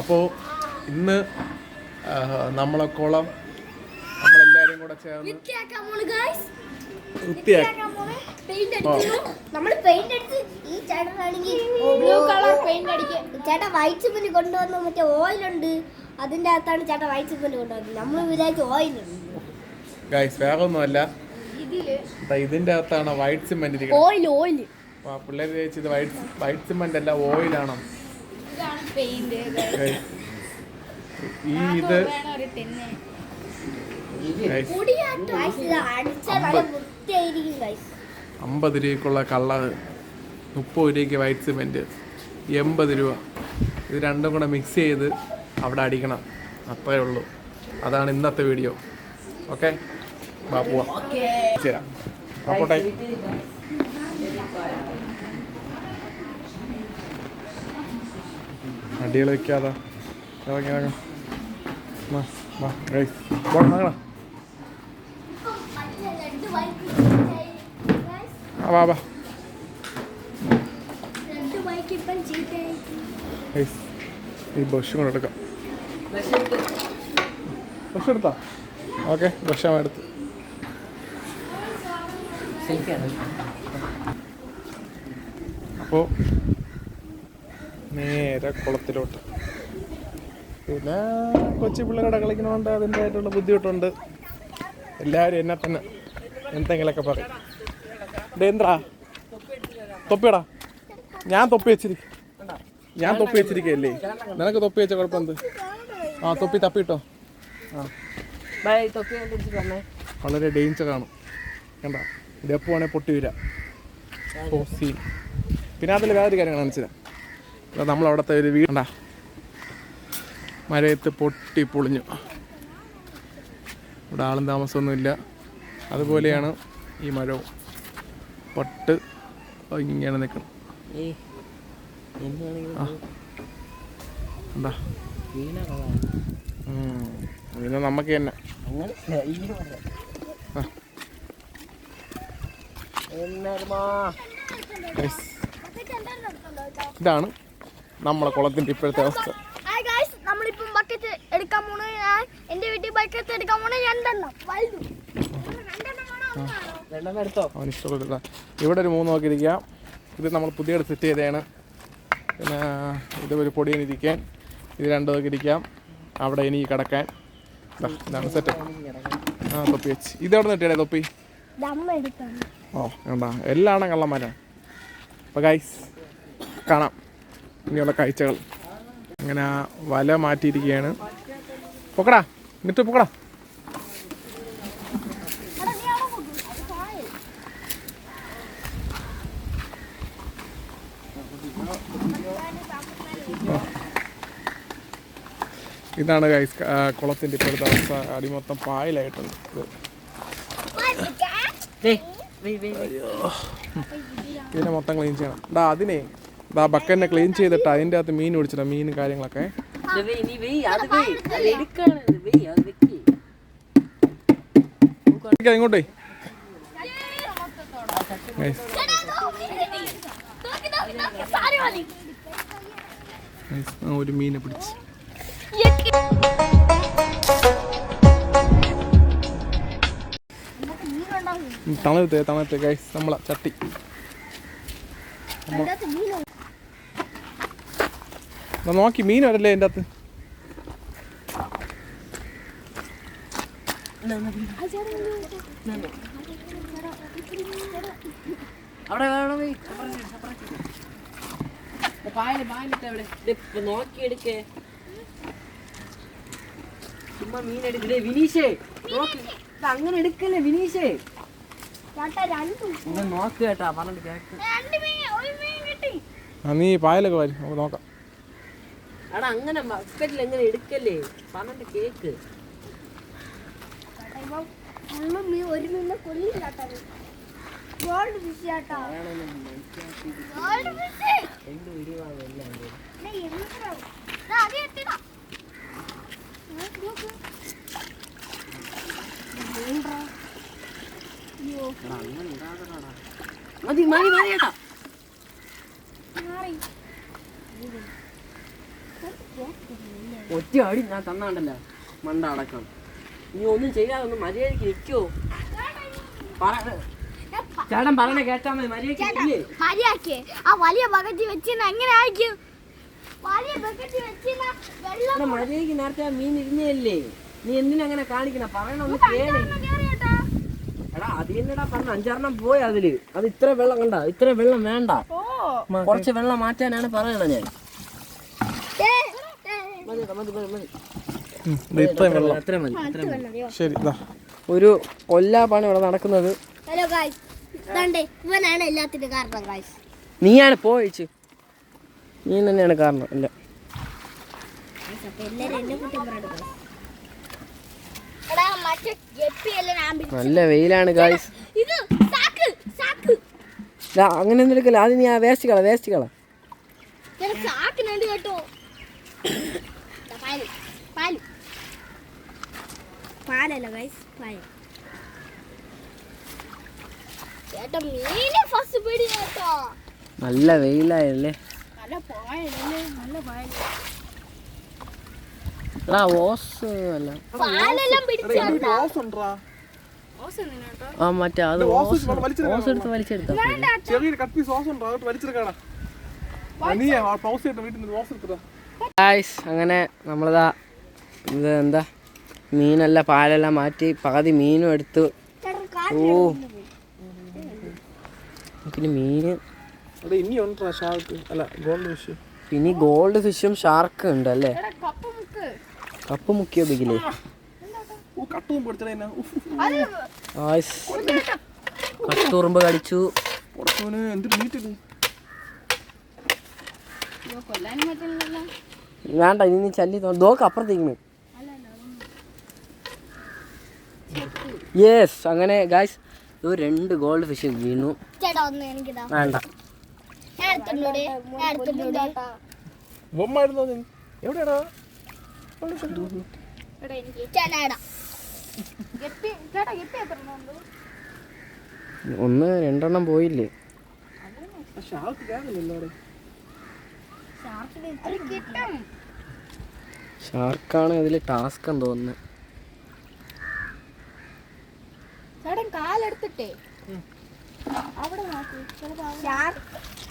അപ്പോൾ ഇന്ന് നമ്മളെക്കോളം നമ്മളെല്ലാരും കുളം നമ്മളെല്ലാവരും കൂടെ ചേർന്ന്. നമ്മൾ പെയിന്റ് അടിച്ച് ഈ ചേട്ടനാണെങ്കിൽ ബ്ലൂ കളർ പെയിന്റ് അടിക്കുക ചേട്ടൻ വൈറ്റ് സിമെന്റ് കൊണ്ടുവന്ന മറ്റേ ഓയിൽ ഉണ്ട്. അതിന്റെ അകത്താണ് ചേട്ടൻ വൈറ്റ് സിമെന്റ് കൊണ്ടുവന്നത്. നമ്മൾ വിചാരിച്ച ഓയിൽ ഗൈസ് വേറെ ഒന്നുമല്ല ഇതിൽ ദാ ഇതിന്റെ അകത്താണ് വൈറ്റ് സിമെന്റ് ഓയിൽ ഓയിൽ പിള്ളേർ ചോദിച്ചത് വൈറ്റ് വൈറ്റ് സിമെന്റ് അല്ല ഓയിലാണോ പെയിന്റ് ഈ ഇത്. അമ്പത്. രൂപയ്ക്കുള്ള കള്ള മുപ്പത് രൂപയ്ക്ക് വൈറ്റ് സിമെന്റ് എൺപത് രൂപ. ഇത് രണ്ടും കൂടെ മിക്സ് ചെയ്ത് അവിടെ അടിക്കണം. അത്രേ ഉള്ളൂ. അതാണ് ഇന്നത്തെ വീഡിയോ ഓക്കെ ബാപ്പുവാ പോവാം. ശരി അപ്പോട്ടെ അടികൾ വെക്കാതെ ഇറങ്ങി ഇറങ്ങാം. വാ വാ ഈ എടുക്കാം. എടുത്താ? ഓക്കെ ബസ് എടുത്ത്. അപ്പോൾ നേരെ കുളത്തിലോട്ട്. പിന്നെ കൊച്ചു പിള്ളേരുടെ കളിക്കണോണ്ട് അതിന്റെതായിട്ടുള്ള ബുദ്ധിമുട്ടുണ്ട്. എല്ലാവരും എന്നെ തന്നെ എന്തെങ്കിലുമൊക്കെ പറയും. ഡേന്ദ്രാ തൊപ്പിയടാ. ഞാൻ തൊപ്പി വെച്ചിരിക്കും ഞാൻ തൊപ്പി വെച്ചിരിക്കല്ലേ നിനക്ക് തൊപ്പി വെച്ച കുഴപ്പം എന്ത്? ആ തൊപ്പി തപ്പിട്ടോ ആ. വളരെ തൊപ്പി ആണ്. ഡേഞ്ചറാണ് കണ്ട? ഇതെപ്പോ വേണേ പൊട്ടി വരാം. പിന്നെ അതിൽ വേറൊരു കാര്യം കാണിച്ചില്ല നമ്മളവിടുത്തെ ഒരു വീട് മരയത്ത് പൊട്ടി പൊളിഞ്ഞു. ഇവിടെ ആളും താമസമൊന്നുമില്ല. അതുപോലെയാണ് ഈ മരവും. പൊട്ട് ഇങ്ങനെ നിൽക്കണം എന്താ പിന്നെ നമുക്ക് തന്നെ. ഇതാണ് നമ്മളെ കുളത്തിന്റെ ഇപ്പോഴത്തെ അവസ്ഥ. നമ്മളിപ്പം ബക്കറ്റ് എടുക്കാൻ പോണ. ഞാൻ വീട്ടിൽ ബക്കറ്റ് എടുക്കാൻ പോണ. രണ്ടെണ്ണം. വലുതും. അവന് ഇഷ്ടപ്പെട്ടില്ല ഇവിടെ ഒരു മൂന്ന് നോക്കി ഇരിക്കാം. ഇത് നമ്മൾ പുതിയ സെറ്റ് ചെയ്തതാണ്. പിന്നെ ഇത് ഒരു പൊടിയിൽ ഇരിക്കാൻ. ഇത് രണ്ടു നോക്കി ഇരിക്കാം. അവിടെ ഇനി കിടക്കാൻ. ദാ, ഇതാണ് സെറ്റ് ആ തൊപ്പി വെച്ച്. ഇത് എവിടെ തൊപ്പി? ഇത് അമ്മ എടുക്കാൻ ഓ എന്താ എല്ലാം കള്ളന്മാരാണ് അപ്പോൾ ഗൈസ് കാണാം. ഇനിയുള്ള കാഴ്ചകൾ. അങ്ങനെ ആ വല മാറ്റിയിരിക്കുകയാണ്. പൊക്കടാ എന്നിട്ട് പൊക്കടാ. ഇതാണ് ഗൈസ് കുളത്തിന്റെ ഇപ്പോഴത്തെ അവസ്ഥ. അടി മൊത്തം പായലായിട്ടുണ്ട്. ഇതിനെ മൊത്തം ക്ലീൻ ചെയ്യണം. ഡാ അതിനെ. ദാ ബക്കറ്റിനെ ക്ലീൻ ചെയ്തിട്ട് അതിന്റെ അകത്ത് മീൻ പിടിച്ചിട്ടാ മീനും കാര്യങ്ങളൊക്കെ. ഇങ്ങോട്ടേ. ഒരു മീനെ പിടിച്ച്. തണുത്ത് തണുത്ത് ഗൈസ് നമ്മളെ ചട്ടി. നോക്കി മീൻ വരല്ലേ എന്റെ അകത്ത് ചുമ്മാ മീൻ എടുക്കലേ വിനീഷേ നോക്ക്. ഇത് അങ്ങനെ എടുക്കല്ലേ വിനീഷേ? നോക്ക് കേട്ടാ. പറഞ്ഞിട്ട് കേക്ക്. ആ നീ പായലൊക്കെ വരും. നമുക്ക് നോക്കാം. എടാ അങ്ങനെ ബക്കറ്റിൽ എങ്ങനെ എടുക്കല്ലേ? പറഞ്ഞിട്ട് കേക്ക്. മതി മതി മതി കേട്ടാ. ഒറ്റ അടി ഞാൻ തന്നാണ്ടല്ല മണ്ട അടക്കം. നീ ഒന്നും ചെയ്യാതെ ഒന്ന് മര്യാദയ്ക്ക് നിൽക്കോ ചേട്ടൻ പറഞ്ഞ കേട്ടാ മതി മര്യാദയ്ക്ക് ആ വലിയ ബക്കറ്റ് വെച്ചിരുന്ന എങ്ങനെ ആയിരിക്കും? വലിയ ബക്കറ്റ് വെച്ചിരുന്ന വെള്ളം എടാ, മര്യാദയ്ക്ക് നേരത്തെ ആ മീൻ ഇരുന്നല്ലേ നീ എന്തിനങ്ങനെ കാണിക്കണ? പറയണ ഒന്ന് കേളി. എടാ പറഞ്ഞ അഞ്ചാറെണ്ണം പോയി അതിൽ. അത് ഇത്ര വെള്ളം കണ്ട ഇത്ര വെള്ളം വേണ്ട. കുറച്ച് വെള്ളം മാറ്റാനാണ് പറയണ ഞാൻ മതി മതി മതി മതി ഉം, ദേ ഇത്രയും വെള്ളം. മതി ശരി ഇതാ ഒരു കൊല്ലാപ്പാണ് ഇവിടെ നടക്കുന്നത്. ഹലോ ഗായ്സ് ഇതാണ്ടേ ഇവനാണ് എല്ലാത്തിനും കാരണം ഗായ്സ് നീയാണ് പോയിച്ച് നീ തന്നെയാണ് കാരണം അല്ല. നല്ല വെയിലാണ് ഗായ്സ് ഇത് സാക്ക് സാക്ക്. അങ്ങനെ ഒന്നും എടുക്കല്ല. അത് നീ ആ വേസ്റ്റ് കള വേസ്റ്റ് കള. കേട്ടോ. പാൽ. പാൽ. പാലല്ല ഗൈസ് പാൽ. ചേട്ടാ മീനെ ഫസ്റ്റ് പിടി കേട്ടോ. നല്ല വെയിലായല്ലേ? നല്ല പായലല്ലേ? നല്ല പായൽ. എടാ ഓസ് അല്ല പാലെല്ലാം പിടിച്ചേട്ടാ ആ മറ്റേ അത് ഓസ് ഓസ്. ഓസ് എടുത്ത് വലിച്ചെടുത്താ. ചെറിയൊരു കട്ട് പീസ് സോസ് ഉണ്ടോ? അതോട്ട് വലിച്ചെടുക്കാടാ നീ പൗസ് വീട്ടിൽ നിന്ന് സോസ് എടുത്തതാ. ഗായ്സ് അങ്ങനെ നമ്മളിതാ ഇത് എന്താ? മീനെല്ലാം പാലെല്ലാം മാറ്റി പകുതി മീനും എടുത്തു. ഓ. പിന്നെ മീന് അവിടെ ഇനി ഷാർക്ക് അല്ല ഗോൾഡ് ഫിഷ് പിന്നെ ഗോൾഡ് ഫിഷും ഷാർക്ക് ഉണ്ട് അല്ലേ? കപ്പ് മുക്കിയോ ബിഗിലേ? കട്ടുറുമ്പ് കടിച്ചു. പുറത്തോന് എന്തൊരു നീറ്റ് ഇത്. വേണ്ട ഇനി നീ ചല്ലി നോക്ക് അപ്പുറത്തേക്ക് യെസ് അങ്ങനെ ഗായ്സ് രണ്ട് ഗോൾഡ് ഫിഷ് വീണു. വേണ്ട. ഒന്ന് രണ്ടെണ്ണം പോയില്ലേ എവിടെയാടാ ചേട്ടാ ഇടാം ഒന്ന് രണ്ടെണ്ണം പോയില്ലേ ഷാർക്ക് കാണുന്നില്ല അവിടെ കിട്ടും ഷാർക്കാണ് ഇതിൽ ടാസ്ക് എന്ന് തോന്നുന്നത്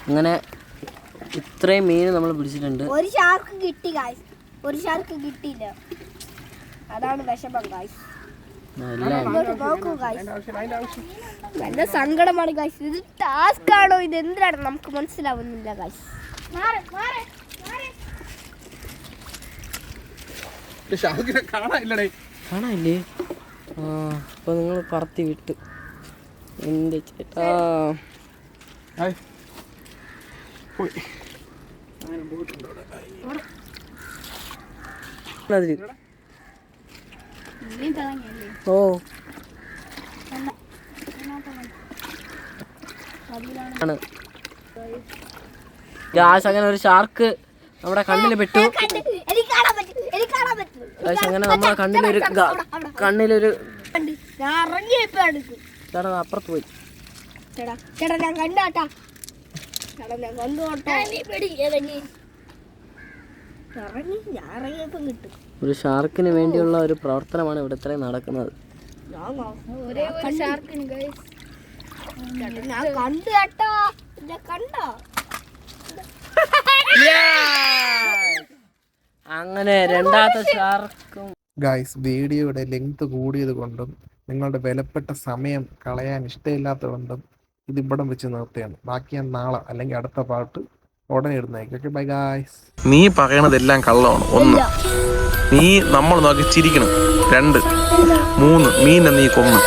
അങ്ങനെ ഇത്രയും മീൻ നമ്മൾ പിടിച്ചിട്ടുണ്ട്. ഒരു ഷാർക്ക് കിട്ടി ഗായ്സ് ഒരു ഷാർക്ക് കിട്ടിയില്ല. അതാണ് വിഷമം ഗായ്സ് നല്ല സങ്കടമാണ് ഗായ്സ് ഇത് ടാസ്ക് ആണോ ഇത് എന്തിനാണ് നമുക്ക് മനസ്സിലാവുന്നില്ല ഗായ്സ് ഷാർക്കിനെ കാണാനില്ലടേ. കാണാനില്ലേ? ആ അപ്പൊ നിങ്ങൾ പറത്തി വിട്ടു. എന്റെ ചേട്ടാ. ഓ. ആണ്. ഗ്യാസ് അങ്ങനെ ഒരു ഷാർക്ക് നമ്മുടെ കണ്ണിൽ പെട്ടു. അങ്ങനെ നമ്മളെ കണ്ണിലൊരു കണ്ണിലൊരു ഞാൻ ഇറങ്ങിയപ്പോ എടുക്കും. ചേട്ടാ അപ്പുറത്ത് പോയി. ചേട്ടാ ചേട്ടാ ഞാൻ കണ്ടാട്ടാ ചേട്ടാ ഞാൻ ഒരു ഷാർക്കിന് വേണ്ടിയുള്ള ഒരു പ്രവർത്തനമാണ് ഇവിടെ ഇത്രയും നടക്കുന്നത്. ഒരേ ഒരു ഷാർക്കിന് ഞാൻ കണ്ടു കേട്ടോ. ഞാൻ കണ്ടോ? അങ്ങനെ രണ്ടാമത്തെ ഷാർക്കും ഗായ്സ് വീഡിയോയുടെ ലെങ്ത് കൂടിയത് കൊണ്ടും നിങ്ങളുടെ വിലപ്പെട്ട സമയം കളയാൻ ഇഷ്ടമില്ലാത്തതുകൊണ്ടും ഇത് ഇവിടെ വെച്ച് നിർത്തുകയാണ്. ബാക്കി ഞാൻ നാളെ അല്ലെങ്കിൽ അടുത്ത പാട്ട് ഉടനെ ഇടുന്നേക്കൊക്കെ ഓക്കെ ബൈ ഗായ്സ് നീ പറയണതെല്ലാം കള്ളമാണ്. ഒന്ന് നീ നമ്മൾ നോക്കി ചിരിക്കണം. രണ്ട് മൂന്ന് മീനെ നീ കൊന്നു.